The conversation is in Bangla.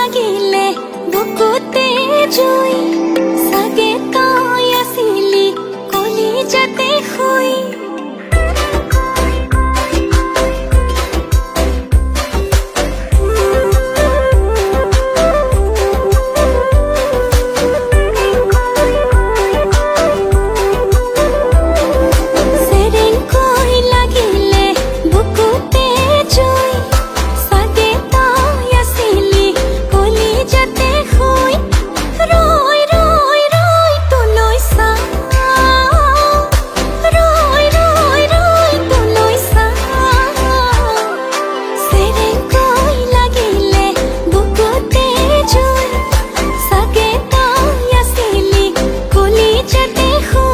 লাগিলে বুকুতে জুই hold